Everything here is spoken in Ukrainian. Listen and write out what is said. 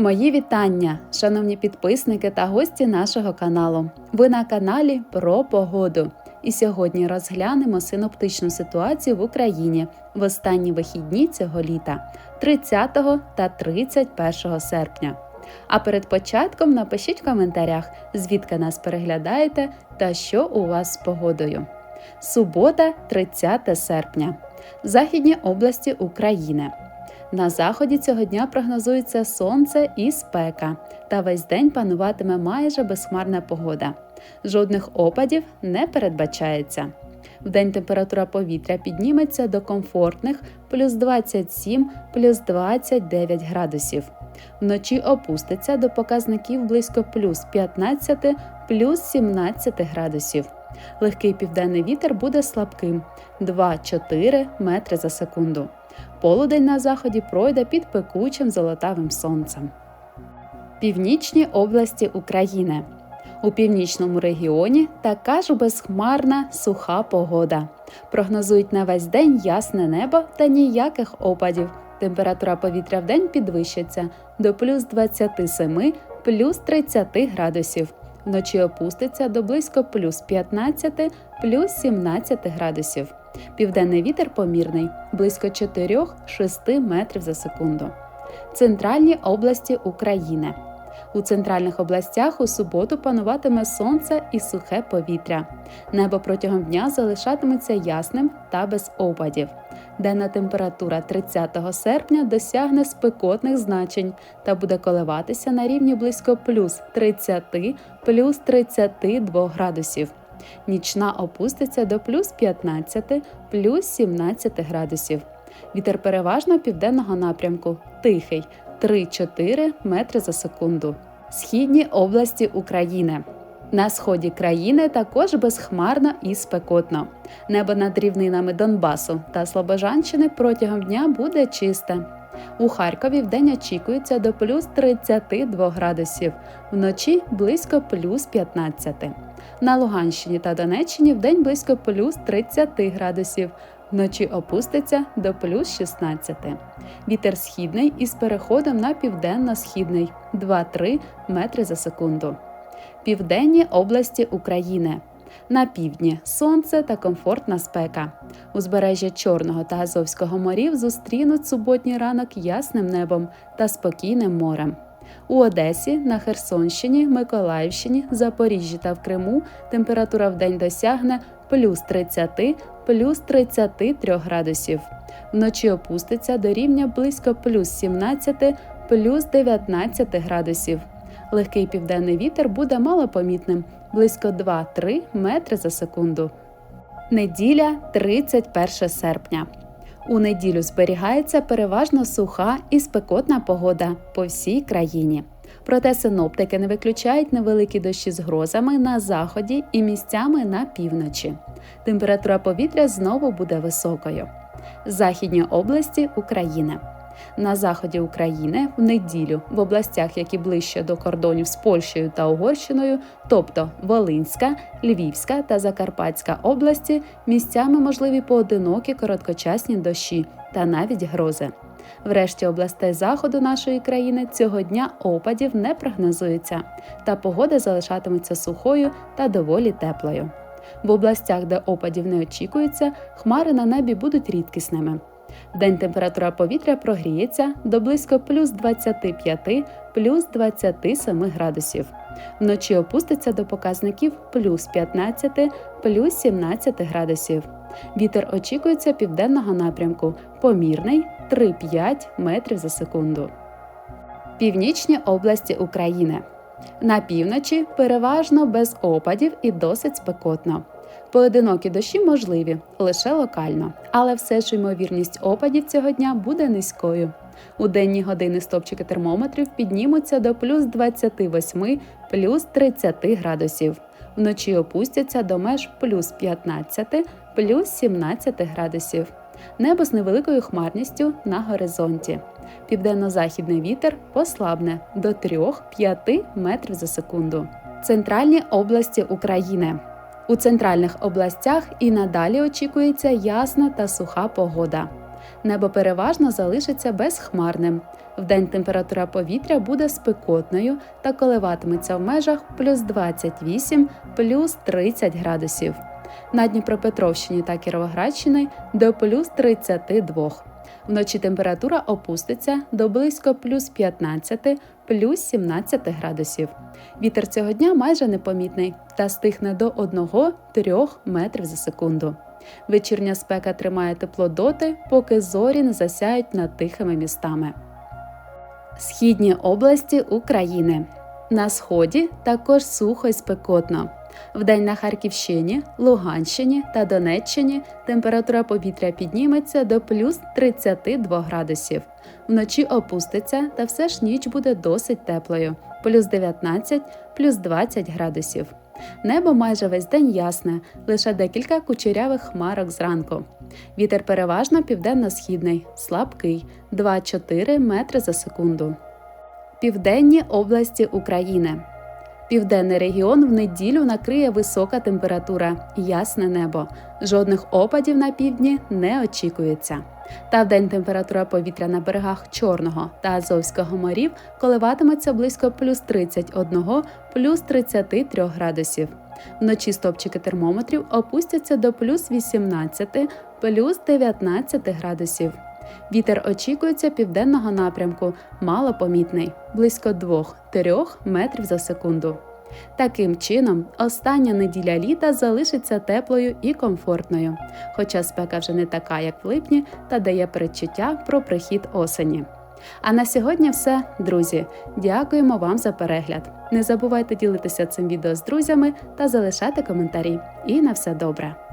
Мої вітання, шановні підписники та гості нашого каналу. Ви на каналі про погоду. І сьогодні розглянемо синоптичну ситуацію в Україні в останні вихідні цього літа 30 та 31 серпня. А перед початком напишіть в коментарях, звідки нас переглядаєте та що у вас з погодою. Субота, 30 серпня. Західні області України. На заході цього дня прогнозується сонце і спека, та весь день пануватиме майже безхмарна погода. Жодних опадів не передбачається. Вдень температура повітря підніметься до комфортних плюс 27 плюс 29 градусів. Вночі опуститься до показників близько плюс 15 плюс 17 градусів. Легкий південний вітер буде слабким 2-4 метри за секунду. Полудень на заході пройде під пекучим золотавим сонцем. Північні області України. У північному регіоні така ж безхмарна суха погода. Прогнозують на весь день ясне небо та ніяких опадів. Температура повітря в день підвищиться до плюс 27 плюс 30 градусів. Вночі опуститься до близько плюс 15 плюс 17 градусів. Південний вітер помірний близько 4-6 метрів за секунду. Центральні області України. У центральних областях у суботу пануватиме сонце і сухе повітря. Небо протягом дня залишатиметься ясним та без опадів. Денна температура 30 серпня досягне спекотних значень та буде коливатися на рівні близько плюс 30 плюс 32 градусів. Нічна опуститься до плюс 15 плюс 17 градусів. Вітер переважно південного напрямку тихий 3-4 метри за секунду. Східні області України. На сході країни також безхмарно і спекотно. Небо над рівнинами Донбасу та Слобожанщини протягом дня буде чисте. У Харкові вдень очікується до плюс 32 градусів, вночі близько плюс 15. На Луганщині та Донеччині вдень близько плюс 30 градусів, вночі опуститься до плюс 16. Вітер східний із переходом на південно-східний 2-3 метри за секунду. Південні області України. На півдні сонце та комфортна спека. Узбережжя Чорного та Азовського морів зустрінуть суботній ранок ясним небом та спокійним морем. У Одесі, на Херсонщині, Миколаївщині, Запоріжжі та в Криму температура в день досягне плюс 30 плюс 33 градусів. Вночі опуститься до рівня близько плюс 17 плюс 19 градусів. Легкий південний вітер буде малопомітним близько 2-3 метри за секунду. Неділя 31 серпня. У неділю зберігається переважно суха і спекотна погода по всій країні. Проте синоптики не виключають невеликі дощі з грозами на заході і місцями на півночі. Температура повітря знову буде високою. Західні області України. На заході України в неділю в областях, які ближче до кордонів з Польщею та Угорщиною, тобто Волинська, Львівська та Закарпатська області, місцями можливі поодинокі короткочасні дощі та навіть грози. Врешті областей заходу нашої країни цього дня опадів не прогнозується, та погода залишатиметься сухою та доволі теплою. В областях, де опадів не очікується, хмари на небі будуть рідкісними. День температура повітря прогріється до близько плюс 25 плюс 27 градусів. Вночі опуститься до показників плюс 15 плюс 17 градусів. Вітер очікується південного напрямку, помірний 3-5 метрів за секунду. Північні області України. На півночі переважно без опадів і досить спекотно. Поодинокі дощі можливі лише локально, але все ж ймовірність опадів цього дня буде низькою. У денні години стопчики термометрів піднімуться до плюс 28 плюс 30 градусів. Вночі опустяться до меж плюс 15 плюс 17 градусів. Небо з невеликою хмарністю на горизонті. Південно-західний вітер послабне до 3-5 метрів за секунду. Центральні області України. У центральних областях і надалі очікується ясна та суха погода. Небо переважно залишиться безхмарним. Вдень температура повітря буде спекотною та коливатиметься в межах плюс 28 плюс 30 градусів. На Дніпропетровщині та Кіровоградщини до плюс 32. Вночі температура опуститься до близько плюс 15 плюс 17 градусів. Вітер цього дня майже непомітний та стихне до 1-3 метрів за секунду. Вечірня спека тримає тепло доти, поки зорі не засяють над тихими містами. Східні області України. На сході також сухо й спекотно. Вдень на Харківщині, Луганщині та Донеччині температура повітря підніметься до плюс 32 градусів. Вночі опуститься, та все ж ніч буде досить теплою плюс 19, плюс 20 градусів. Небо майже весь день ясне, лише декілька кучерявих хмарок зранку. Вітер переважно південно-східний, слабкий 2-4 метри за секунду. Південні області України. Південний регіон в неділю накриє висока температура, ясне небо. Жодних опадів на півдні не очікується. Та вдень температура повітря на берегах Чорного та Азовського морів коливатиметься близько плюс 31, плюс 33 градусів. Вночі стопчики термометрів опустяться до плюс 18, плюс 19 градусів. Вітер очікується південного напрямку, малопомітний, близько 2-3 метрів за секунду. Таким чином, остання неділя літа залишиться теплою і комфортною, хоча спека вже не така, як в липні, та дає передчуття про прихід осені. А на сьогодні все, друзі. Дякуємо вам за перегляд. Не забувайте ділитися цим відео з друзями та залишати коментарі. І на все добре!